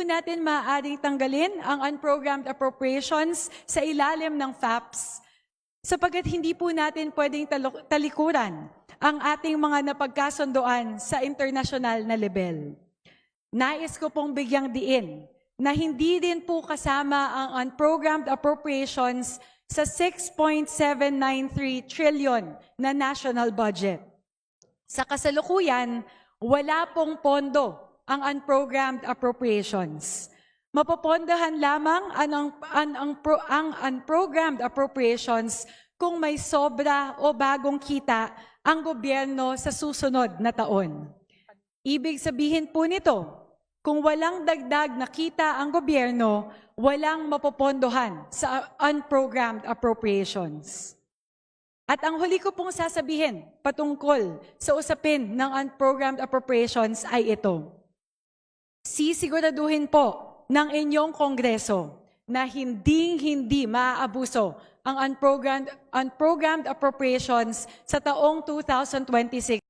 po natin maaaring tanggalin ang unprogrammed appropriations sa ilalim ng FAPS sapagkat hindi po natin pwedeng talikuran ang ating mga napagkasundoan sa international na level. Nais ko pong bigyang diin na hindi din po kasama ang unprogrammed appropriations sa 6.793 trillion na national budget. Sa kasalukuyan, wala pong pondo ang unprogrammed appropriations. Mapopondohan lamang ang, ang, ang, pro- ang unprogrammed appropriations kung may sobra o bagong kita ang gobyerno sa susunod na taon. Ibig sabihin po nito, kung walang dagdag na kita ang gobyerno, walang mapopondohan sa unprogrammed appropriations. At ang huli ko pong sasabihin patungkol sa usapin ng unprogrammed appropriations ay ito. Sisiguraduhin po ng inyong kongreso na hindi-hindi maaabuso ang unprogrammed, unprogrammed appropriations sa taong 2026